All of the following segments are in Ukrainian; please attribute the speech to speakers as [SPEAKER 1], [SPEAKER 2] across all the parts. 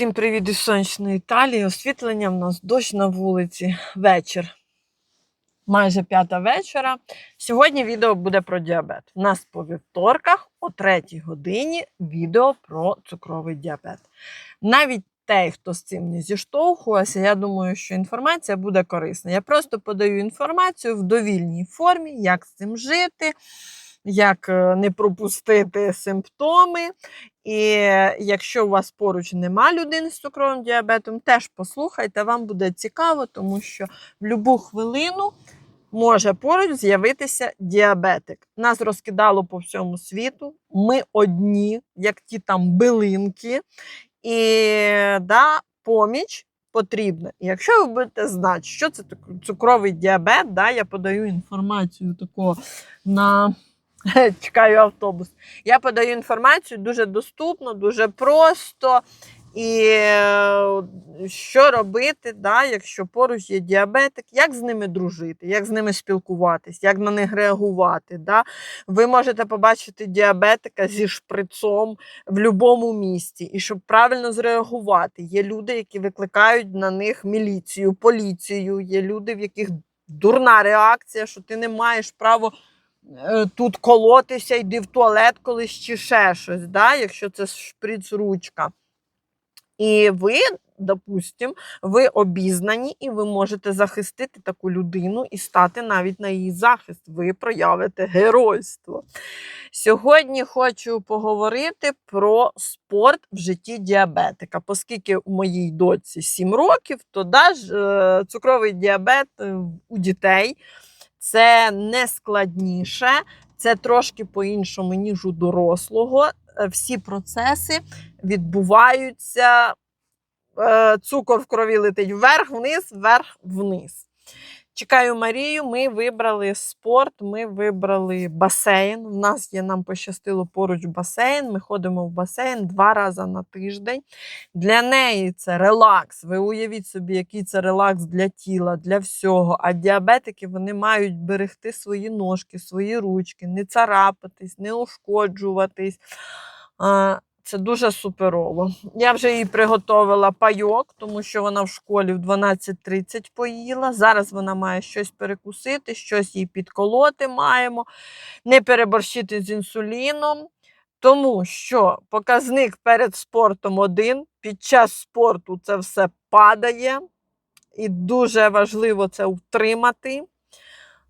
[SPEAKER 1] Всім привіт із сонячної Італії. Освітлення в нас дощ на вулиці. Вечір. Майже п'ята вечора. Сьогодні відео буде про діабет. У нас по вівторках о 3 годині відео про цукровий діабет. Навіть той, хто з цим не зіштовхувався, я думаю, що інформація буде корисна. Я просто подаю інформацію в довільній формі, як з цим жити, як е, не пропустити симптоми. І якщо у вас поруч нема людини з цукровим діабетом, теж послухайте, вам буде цікаво, тому що в будь-яку хвилину може поруч з'явитися діабетик. Нас розкидало по всьому світу. Ми одні, як ті там билинки, і да, поміч потрібна. І якщо ви будете знати, що це цукровий діабет, да, я подаю інформацію такого на. Чекаю автобус. Я подаю інформацію дуже доступно, дуже просто. І е, що робити, да, якщо поруч є діабетик, як з ними дружити, як з ними спілкуватись, як на них реагувати. Да? Ви можете побачити діабетика зі шприцом в будь-якому місці. І щоб правильно зреагувати, є люди, які викликають на них міліцію, поліцію, є люди, в яких дурна реакція, що ти не маєш права тут колотися, йди в туалет колись чи ще щось, да? якщо це шприц-ручка. І ви, допустим, ви обізнані, і ви можете захистити таку людину і стати навіть на її захист. Ви проявите геройство. Сьогодні хочу поговорити про спорт в житті діабетика. Оскільки у моїй доці 7 років, то даж, е, цукровий діабет е, у дітей це не складніше, це трошки по-іншому, ніж у дорослого. Е, Всі процеси відбуваються. е, Цукор в крові летить вверх-вниз, вверх-вниз. Чекаю Марію. Ми вибрали спорт, ми вибрали басейн. У нас є, нам пощастило поруч басейн. Ми ходимо в басейн два рази на тиждень. Для неї це релакс. Ви уявіть собі, який це релакс для тіла, для всього. А діабетики вони мають берегти свої ножки, свої ручки, не царапатись, не ушкоджуватись. Це дуже суперово. Я вже їй приготовила пайок, тому що вона в школі в 12.30 поїла. Зараз вона має щось перекусити, щось їй підколоти маємо, не переборщити з інсуліном. Тому що показник перед спортом один, під час спорту це все падає, і дуже важливо це втримати.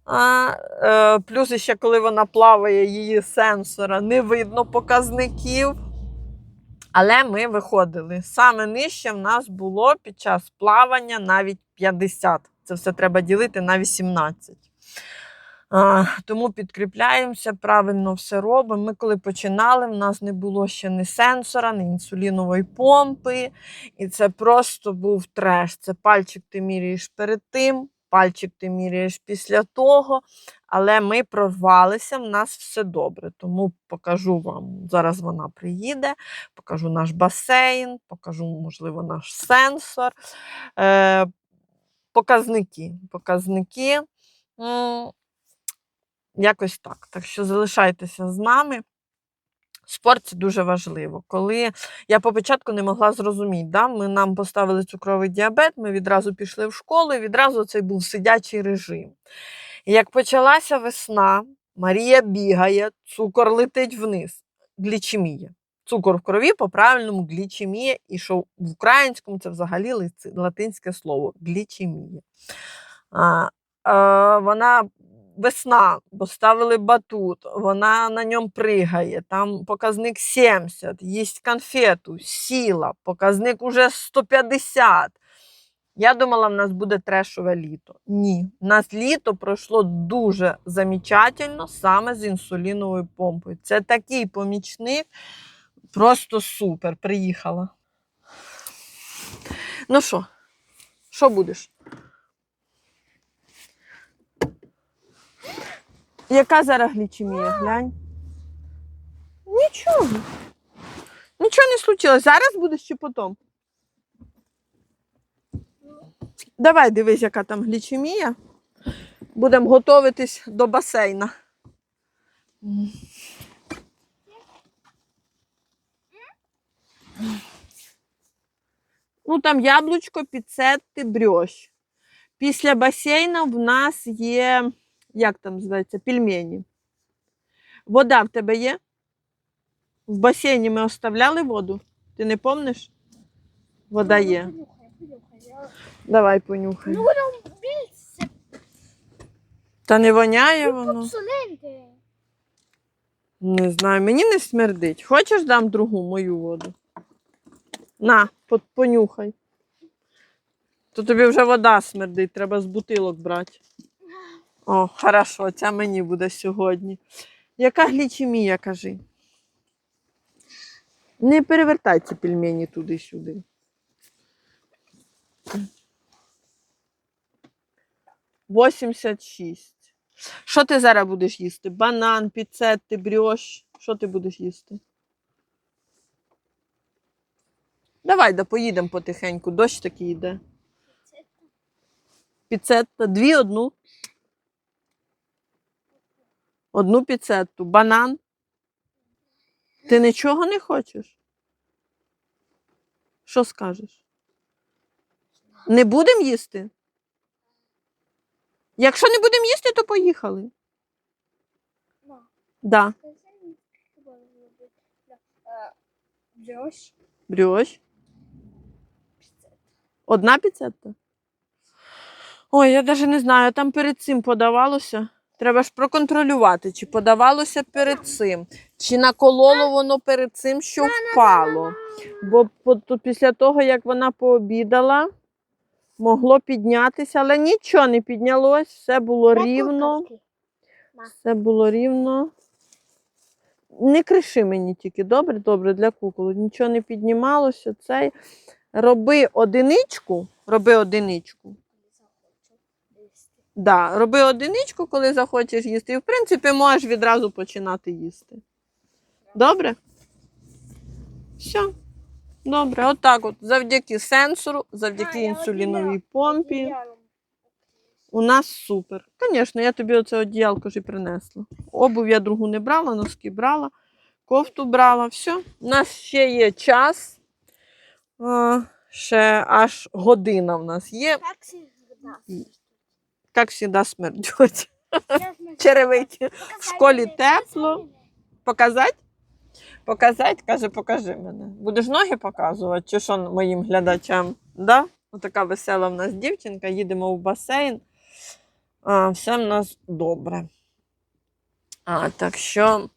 [SPEAKER 1] А, е, плюс ще коли вона плаває, її сенсора не видно показників. Але ми виходили. Саме нижче в нас було під час плавання навіть 50. Це все треба ділити на 18. А, тому підкріпляємося, правильно все робимо. Ми коли починали, в нас не було ще ні сенсора, ні інсулінової помпи. І це просто був треш. Це пальчик ти міряєш перед тим, пальчик ти міряєш після того. Але ми прорвалися, в нас все добре. Тому покажу вам. Зараз вона приїде, покажу наш басейн, покажу, можливо, наш сенсор. Е, показники. Показники. Якось так. Так що залишайтеся з нами. Спорт це дуже важливо. Коли я по початку не могла зрозуміти, да? ми нам поставили цукровий діабет, ми відразу пішли в школу, і відразу цей був сидячий режим. Як почалася весна, Марія бігає, цукор летить вниз. Глічемія. Цукор в крові по-правильному глічемія, і що в українському це взагалі латинське слово глічемія. А, е, вона весна, поставили батут, вона на ньому пригає, там показник 70, їсть конфету, сіла, показник уже 150. Я думала, в нас буде трешове літо. Ні, в нас літо пройшло дуже замечательно саме з інсуліновою помпою. Це такий помічник, просто супер. Приїхала. Ну що, що будеш? Яка зараз глічемія? Глянь. Нічого. Нічого не случилось. Зараз будеш чи потім? Давай дивись, яка там глічемія. Будемо готуватись до басейна. Ну, там яблучко, піцети, брьощ. Після басейну в нас є, як там зветься, пельмені. Вода в тебе є? В басейні ми оставляли воду? Ти не помниш? Вода є.
[SPEAKER 2] Понюхай. Я-
[SPEAKER 1] Давай понюхай.
[SPEAKER 2] Ну воно більше.
[SPEAKER 1] Та не воняє воно.
[SPEAKER 2] Соленьке.
[SPEAKER 1] Не знаю, мені не смердить. Хочеш дам другу мою воду? На, понюхай. То тобі вже вода смердить, треба з бутилок брати. О, хорошо, ця мені буде сьогодні. Яка глічемія, кажи? Не перевертай ці пельмені туди-сюди. Восімдесят шість. Що ти зараз будеш їсти? Банан, піцети, брьош. Що ти будеш їсти? Давай, да поїдемо потихеньку, дощ такий йде. Піцетта, дві одну. Одну піцетту. Банан. Ти нічого не хочеш? Що скажеш? Не будемо їсти? Якщо не будемо їсти, то поїхали.
[SPEAKER 2] На.
[SPEAKER 1] Да.
[SPEAKER 2] Скажи мені, що можна зробити. Е, Брьош.
[SPEAKER 1] Брьош. Одна піцетта? Ой, я навіть не знаю, там перед цим подавалося. Треба ж проконтролювати, чи подавалося перед цим, чи накололо воно перед цим, що впало. Бо по- тут після того, як вона пообідала, могло піднятися, але нічого не піднялось, все було рівно. Все було рівно. Не криши мені тільки, добре, добре, для кукол. Нічого не піднімалося. Цей. Роби одиничку, роби одиничку. Да, роби одиничку, коли захочеш їсти. І, в принципі, можеш відразу починати їсти. Добре? Все. Добре, отак от. Завдяки сенсору, завдяки інсуліновій помпі. У нас супер. Звісно, я тобі оце одіялко і принесла. Обув я другу не брала, носки брала, кофту брала. Все. У нас ще є час. А, ще аж година в нас є. Як завжди смердять. Черевики. В школі тепло. Показать? Показать? Каже, покажи мене. Будеш ноги показувати, чи що моїм глядачам? Да? Отака весела в нас дівчинка, їдемо в басейн. А, все в нас добре. А, так що,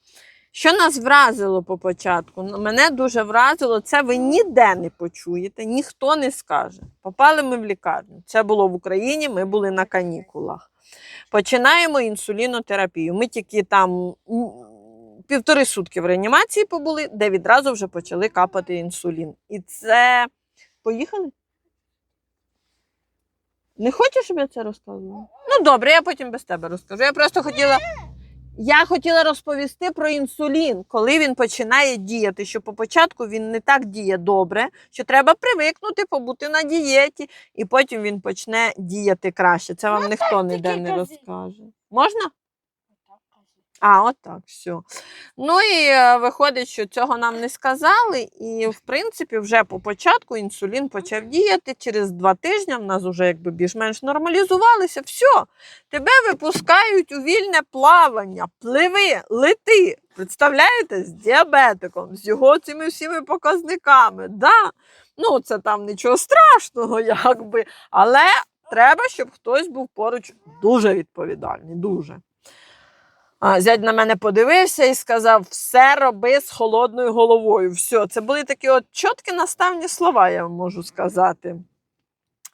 [SPEAKER 1] що нас вразило по початку? Ну, Мене дуже вразило, це ви ніде не почуєте, ніхто не скаже. Попали ми в лікарню. Це було в Україні, ми були на канікулах. Починаємо інсулінотерапію. Ми тільки там півтори сутки в реанімації побули, де відразу вже почали капати інсулін. І це. Поїхали? Не хочеш, щоб я це розказувала? Ну, добре, я потім без тебе розкажу. Я просто хотіла. Я хотіла розповісти про інсулін, коли він починає діяти, що по початку він не так діє добре, що треба привикнути, побути на дієті, і потім він почне діяти краще. Це вам
[SPEAKER 2] Ну,
[SPEAKER 1] ніхто ніде не розкаже. Можна? А, от все. Ну і е, виходить, що цього нам не сказали, і в принципі вже по початку інсулін почав діяти. Через два тижні в нас вже якби більш-менш нормалізувалися. Все, тебе випускають у вільне плавання, пливи, лети. Представляєте, з діабетиком, з його цими всіми показниками. Да. Ну, це там нічого страшного, якби. Але треба, щоб хтось був поруч дуже відповідальний. Дуже. Зять на мене подивився і сказав: все роби з холодною головою. Все, це були такі от чіткі наставні слова, я вам можу сказати.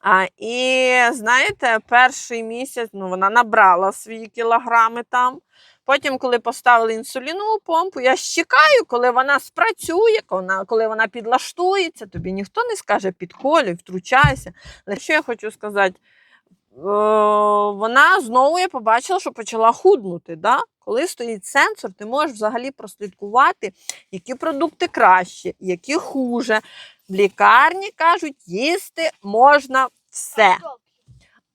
[SPEAKER 1] А, і знаєте, перший місяць ну, вона набрала свої кілограми там. Потім, коли поставили інсулінову помпу, я чекаю, коли вона спрацює, коли вона, коли вона підлаштується, тобі ніхто не скаже підколюй, втручайся. Але що я хочу сказати? Е, вона знову я побачила, що почала худнути. Да? Коли стоїть сенсор, ти можеш взагалі прослідкувати, які продукти краще, які хуже. В лікарні кажуть, їсти можна все.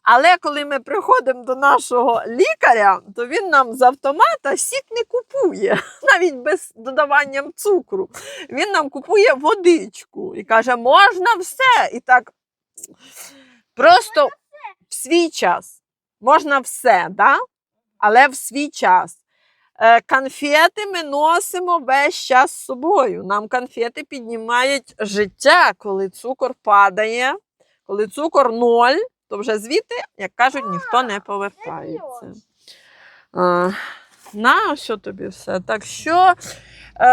[SPEAKER 1] Але коли ми приходимо до нашого лікаря, то він нам з автомата сік не купує, навіть без додаванням цукру. Він нам купує водичку і каже, можна все. І так просто в свій час. Можна все, да? але в свій час. Е, Конфети ми носимо весь час з собою. Нам конфети піднімають життя, коли цукор падає, коли цукор ноль, то вже звідти, як кажуть, ніхто не повертається. А, на що тобі все? Так що е,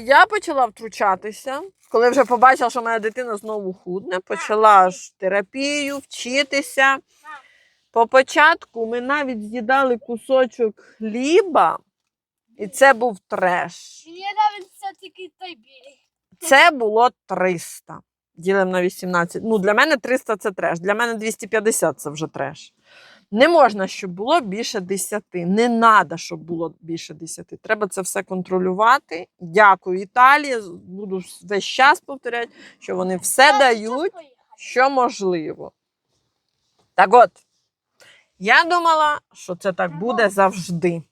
[SPEAKER 1] я почала втручатися, коли вже побачила, що моя дитина знову худне, почала ж терапію, вчитися. По початку ми навіть з'їдали кусочок хліба, і це був треш.
[SPEAKER 2] Мені навіть все-таки той білий.
[SPEAKER 1] Це було 300. Ділимо на 18. Ну, для мене 300 це треш. Для мене 250 це вже треш. Не можна, щоб було більше 10. Не треба, щоб було більше 10. Треба це все контролювати. Дякую, Італії. Буду весь час повторяти, що вони все дають, що можливо. Так от, я думала, що це так буде завжди.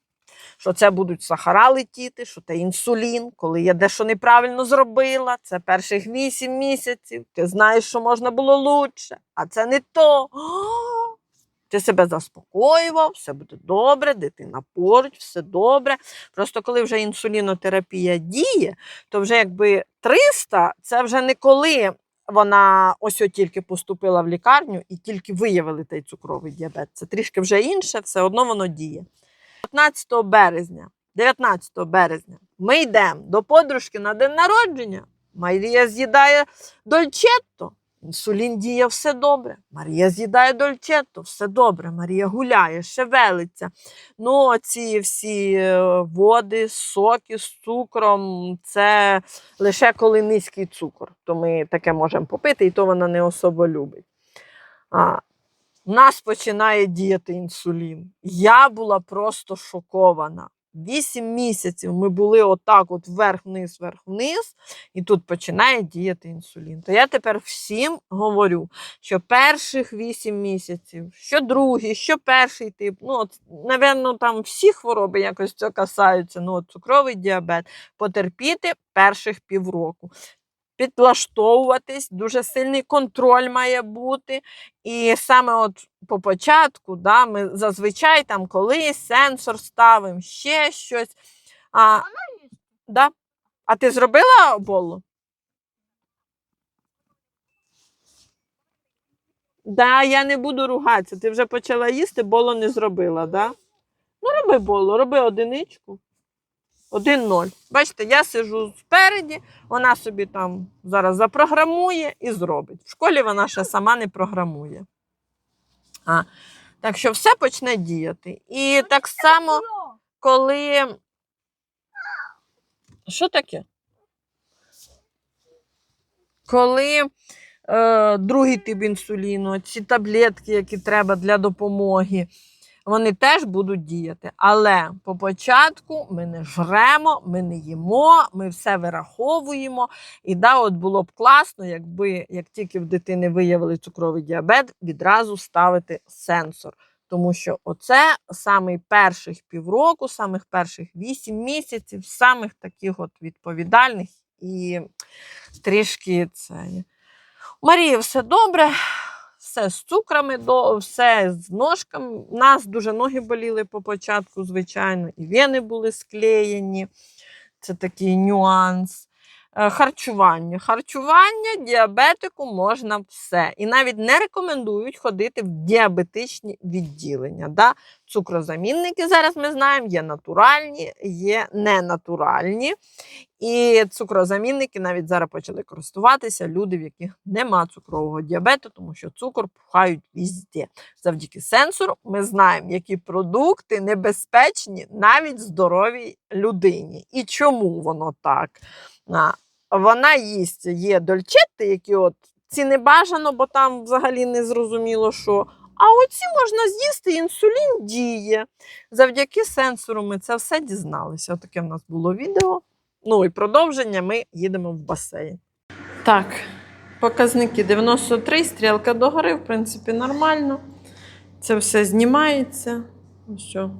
[SPEAKER 1] Що це будуть сахара летіти, що це інсулін, коли я дещо неправильно зробила, це перших 8 місяців, ти знаєш, що можна було лучше, а це не то. Ти себе заспокоював, все буде добре, дитина поруч, все добре. Просто коли вже інсулінотерапія діє, то вже якби 300 це вже не коли вона ось от тільки поступила в лікарню і тільки виявили той цукровий діабет. Це трішки вже інше, все одно воно діє. 15 березня, 19 березня ми йдемо до подружки на день народження. Марія з'їдає дольчетто. Інсулін діє все добре. Марія з'їдає дольчетто, все добре. Марія гуляє, шевелиться. Ну, ці всі е, води, соки з цукром це лише коли низький цукор. То ми таке можемо попити, і то вона не особо любить. А, в нас починає діяти інсулін. Я була просто шокована. Вісім місяців ми були отак, от вверх-вниз, вверх-вниз, і тут починає діяти інсулін. То я тепер всім говорю, що перших вісім місяців, що другий, що перший тип, ну, от, напевно, там всі хвороби якось це касаються, ну, от цукровий діабет, потерпіти перших півроку. Підлаштовуватись, дуже сильний контроль має бути. І саме от по початку, да, ми зазвичай там колись сенсор ставимо, ще щось. А, да. а ти зробила болу? Да, я не буду ругатися. Ти вже почала їсти, боло не зробила, да? Ну, роби боло, роби одиничку. Один-ноль. Бачите, я сижу спереді, вона собі там зараз запрограмує і зробить. В школі вона ще сама не програмує. А, так що все почне діяти. І так само, коли. Що таке? Коли е, другий тип інсуліну, ці таблетки, які треба для допомоги, вони теж будуть діяти. Але по початку ми не жремо, ми не їмо, ми все вираховуємо. І да, от було б класно, якби як тільки в дитини виявили цукровий діабет, відразу ставити сенсор. Тому що оце самих перших півроку, самих перших вісім місяців, самих таких от відповідальних і трішки це. У Марії все добре, все з цукрами, до- все з ножками. У нас дуже ноги боліли по початку, звичайно, і вени були склеєні. Це такий нюанс. Е, Харчування. Харчування діабетику можна все. І навіть не рекомендують ходити в діабетичні відділення. Да? Цукрозамінники зараз ми знаємо, є натуральні, є ненатуральні. І цукрозамінники навіть зараз почали користуватися люди, в яких нема цукрового діабету, тому що цукор пхають візде. Завдяки сенсору ми знаємо, які продукти небезпечні навіть здоровій людині. І чому воно так? Вона їсть є дольчетти, які от ці не бажано, бо там взагалі не зрозуміло, що. А оці можна з'їсти, інсулін діє. Завдяки сенсору ми це все дізналися. Отаке в нас було відео. Ну і продовження ми їдемо в басейн. Так, показники 93, стрілка догори, в принципі, нормально. Це все знімається, що,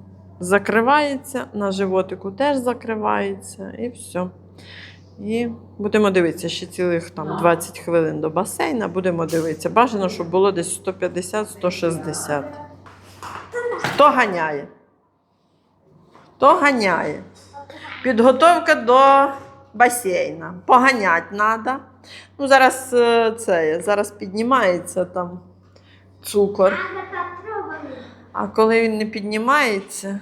[SPEAKER 1] закривається, на животику теж закривається і все. І будемо дивитися ще цілих там 20 хвилин до басейна. Будемо дивитися. Бажано, щоб було десь 150-160. Хто ганяє? Хто ганяє? Підготовка до басейна. Поганять треба. Ну, зараз е, це, зараз піднімається там цукор. А коли він не піднімається,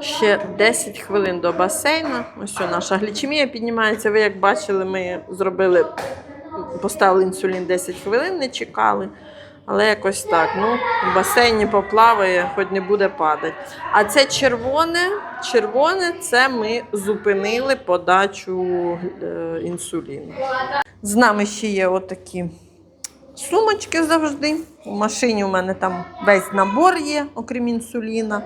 [SPEAKER 1] ще 10 хвилин до басейну. Ось що наша глічемія піднімається. Ви як бачили, ми зробили, поставили інсулін 10 хвилин, не чекали. Але якось так. Ну, в басейні поплаває, хоч не буде падати. А це червоне, червоне це ми зупинили подачу е, інсуліну. З нами ще є отакі сумочки завжди. У машині у мене там весь набор є, окрім інсуліна.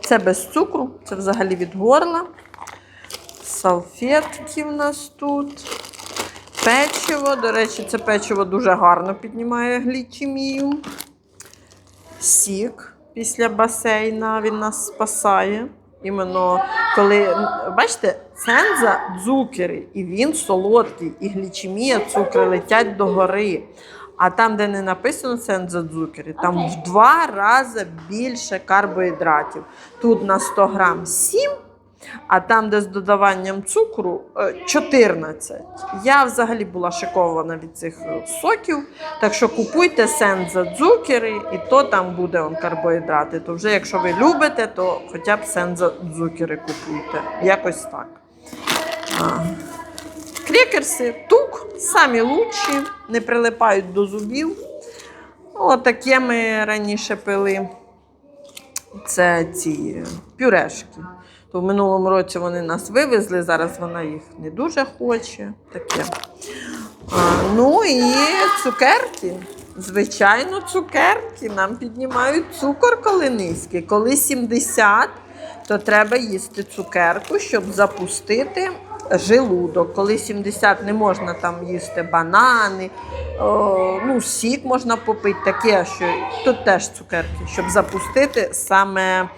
[SPEAKER 1] Це без цукру, це взагалі від горла. Салфетки в нас тут. Печиво. До речі, це печиво дуже гарно піднімає глічемію. Сік після басейна він нас спасає. Іменно коли, бачите, ценза дзукери, і він солодкий, і глічемія, цукри летять догори. А там, де не написано ценза дзукери, там в два рази більше карбоїдратів. Тут на 100 грам 7, а там, де з додаванням цукру, е, 14. Я взагалі була шокована від цих е, соків. Так що купуйте сенза дзукери, і то там буде он, карбоїдрати. То вже якщо ви любите, то хоча б сенза дзукери купуйте. Якось так. А. Крекерси, тук, самі лучші, не прилипають до зубів. Отаке ми раніше пили. Це ці пюрешки. То в минулому році вони нас вивезли, зараз вона їх не дуже хоче. Таке. А, ну і цукерки. Звичайно, цукерки. Нам піднімають цукор, коли низький. Коли 70, то треба їсти цукерку, щоб запустити желудок. Коли 70 не можна там їсти банани, о, ну, сік можна попити, таке, що тут теж цукерки, щоб запустити саме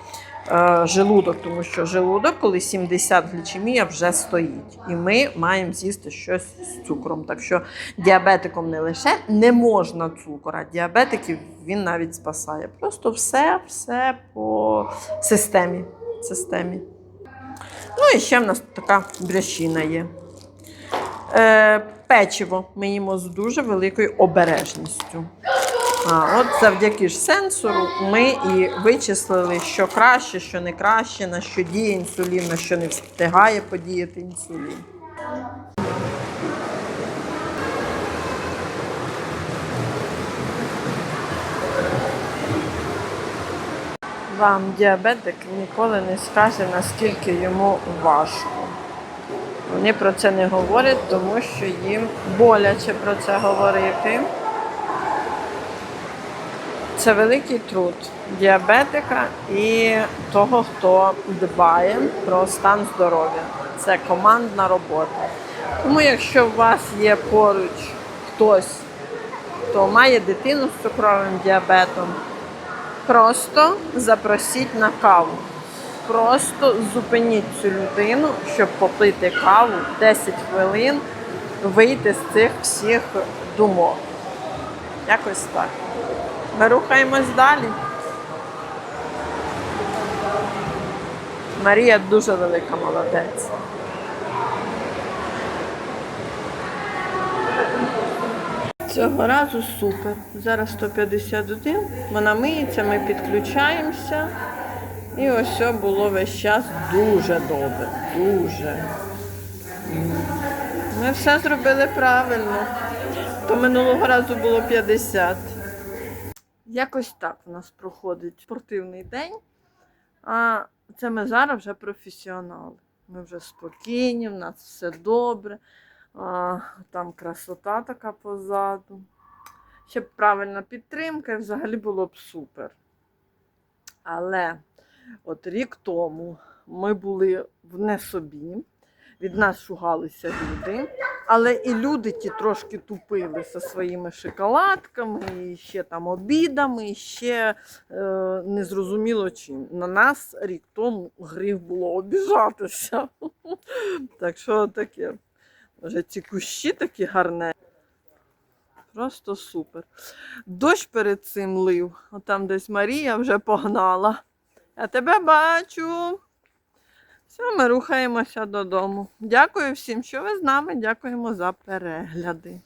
[SPEAKER 1] е, желудок, тому що желудок, коли 70 глічемія, вже стоїть. І ми маємо з'їсти щось з цукром. Так що діабетиком не лише не можна цукор, а діабетиків він навіть спасає. Просто все, все по системі. системі. Ну і ще в нас така брящина є. Е, печиво ми їмо з дуже великою обережністю. А, от завдяки ж сенсору ми і вичислили, що краще, що не краще, на що діє інсулін, на що не встигає подіяти інсулін. Вам діабетик ніколи не скаже, наскільки йому важко. Вони про це не говорять, тому що їм боляче про це говорити. Це великий труд діабетика і того, хто дбає про стан здоров'я. Це командна робота. Тому якщо у вас є поруч хтось, хто має дитину з цукровим діабетом, просто запросіть на каву. Просто зупиніть цю людину, щоб попити каву 10 хвилин, вийти з цих всіх думок. Якось так. Ми рухаємось далі. Марія дуже велика молодець. Цього разу супер. Зараз 151. Вона миється, ми підключаємося. І ось було весь час дуже добре. Дуже. Ми все зробили правильно. То минулого разу було 50. Якось так у нас проходить спортивний день. А це ми зараз вже професіонали. Ми вже спокійні, в нас все добре. А, там красота така позаду. Ще б правильна підтримка, і взагалі було б супер. Але от рік тому ми були в не собі, від нас шугалися люди, Але і люди ті трошки тупили зі своїми шоколадками, і ще там обідами, і ще е, незрозуміло чим. На нас рік тому гріх було обіжатися. Так що таке. Вже ці кущі такі гарне. Просто супер. Дощ перед цим лив. Отам десь Марія вже погнала. Я тебе бачу. Все, ми рухаємося додому. Дякую всім, що ви з нами. Дякуємо за перегляди.